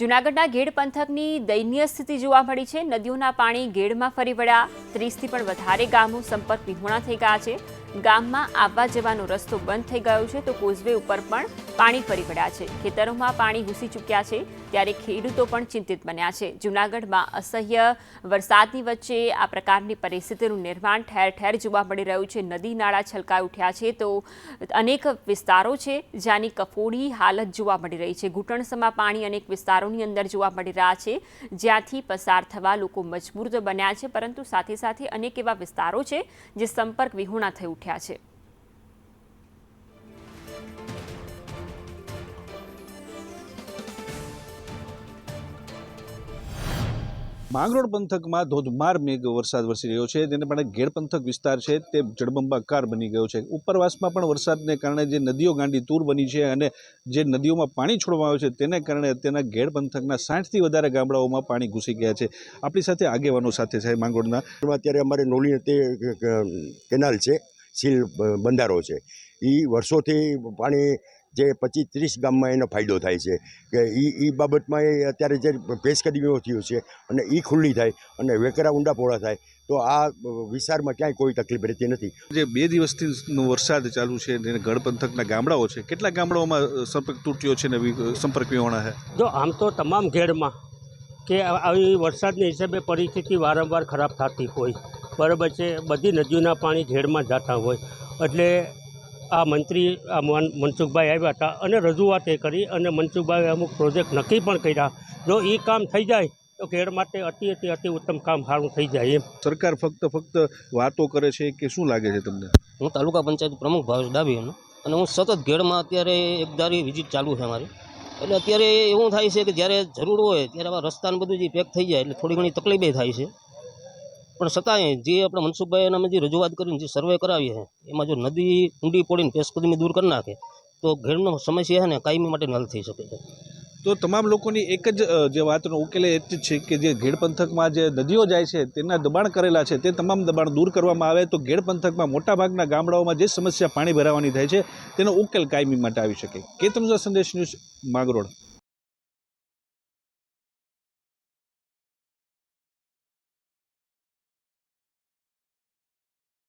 જૂનાગઢના ગેડ પંથકની દયનીય સ્થિતિ જોવા મળી છે. નદીઓના પાણી ગેડમાં ફરી વળ્યા. ત્રીસથી પણ વધારે ગામો સંપર્ક વિહોણા થઈ ગયા છે. ગામમાં આવવા જવાનો રસ્તો બંધ થઈ ગયો છે, તો કોઝવે ઉપર પણ પાણી ફરી વળ્યા છે. ખેતરોમાં પાણી ઘૂસી ચૂક્યા છે, ત્યારે ખેડૂતો પણ ચિંતિત બન્યા છે. જૂનાગઢમાં અસહ્ય વરસાદની વચ્ચે આ પ્રકારની પરિસ્થિતિનું નિર્માણ ઠેર ઠેર જોવા મળી રહ્યું છે. નદી નાળા છલકાઈ ઉઠ્યા છે, તો અનેક વિસ્તારો છે, જ્યાંની કફોડી હાલત જોવા મળી રહી છે. ઘૂંટણસમાં પાણી અનેક વિસ્તારોની અંદર જોવા મળી રહ્યા છે, જ્યાંથી પસાર થવા લોકો મજબૂર તો બન્યા છે, પરંતુ સાથે સાથે અનેક એવા વિસ્તારો છે, જે સંપર્ક વિહોણા થઈ ઉઠ્યા છે. માંગરોળ પંથકમાં ધોધમાર મેઘ વરસાદ વરસી રહ્યો છે. તેને પણ ઘેડ પંથક વિસ્તાર છે તે જળબંબાકાર બની ગયો છે. ઉપરવાસમાં પણ વરસાદને કારણે જે નદીઓ ગાંડી તૂર બની છે અને જે નદીઓમાં પાણી છોડવામાં આવે છે તેને કારણે અત્યારના ઘેડ પંથકના સાઠથી વધારે ગામડાઓમાં પાણી ઘૂસી ગયા છે. આપણી સાથે આગેવાનો સાથે છે માંગરોળના. અત્યારે અમારે નોલી તે કેનાલ છે. સીલ બંધારો છે. એ વર્ષોથી પાણી જે પચીસ ત્રીસ ગામમાં એનો ફાયદો થાય છે કે એ એ બાબતમાં એ અત્યારે જે પેશકદમીઓ થયું છે અને એ ખુલ્લી થાય અને વેકરા ઊંડા પોળા થાય તો આ વિસ્તારમાં ક્યાંય કોઈ તકલીફ રહેતી નથી. જે બે દિવસથી વરસાદ ચાલુ છે તેને ગઢ પંથકના ગામડાઓ છે કેટલા ગામડાઓમાં સંપર્ક તૂટ્યો છે ને સંપર્ક વિહોણા છે? જો આમ તો તમામ ઘેડમાં કે આવી વરસાદના હિસાબે પરિસ્થિતિ વારંવાર ખરાબ થતી હોય. બરાબર છે. બધી નદીઓના પાણી ઘેડમાં જતા હોય. એટલે આ મંત્રી આ મન- મનસુખભાઈ આવ્યા હતા અને રજૂઆત એ કરી અને મનસુખભાઈએ અમુક પ્રોજેક્ટ નક્કી પણ કર્યા. જો એ કામ થઈ જાય તો ઘેડ માટે અતિ અતિ અતિ ઉત્તમ કામ સારું થઈ જાય એમ. સરકાર ફક્ત ફક્ત વાતો કરે છે કે શું લાગે છે તમને? હું તાલુકા પંચાયત પ્રમુખ ભાવેશ ડાભીનો અને હું સતત ઘેડમાં અત્યારે એકદારી વિઝિટ ચાલુ છે મારી. એટલે અત્યારે એવું થાય છે કે જ્યારે જરૂર હોય ત્યારે આવા રસ્તાને બધું જે પેક થઈ જાય એટલે થોડી ઘણી તકલીફે થાય છે. પણ છતાંય જે આપણે મનસુખભાઈ અને અમે જે રજૂઆત કરીને જે સર્વે કરાવીએ છે, એમાં જો નદી ઊંડી પડીને પેશકદમી દૂર કરી નાખે, તો ઘેરનો સમસ્યા છે ને કાયમી માટે હલ થઈ શકે છે. તો તમામ લોકોની એક જ જે વાતનો ઉકેલ એ જ છે કે જે ઘેડ પંથકમાં જે નદીઓ જાય છે, તેના દબાણ કરેલા છે, તે તમામ દબાણ દૂર કરવામાં આવે તો ઘેડ પંથકમાં મોટાભાગના ગામડાઓમાં જે સમસ્યા પાણી ભરાવાની થાય છે, તેનો ઉકેલ કાયમી માટે આવી શકે. કેતમજા સંદેશ ન્યૂઝ માંગરોળ.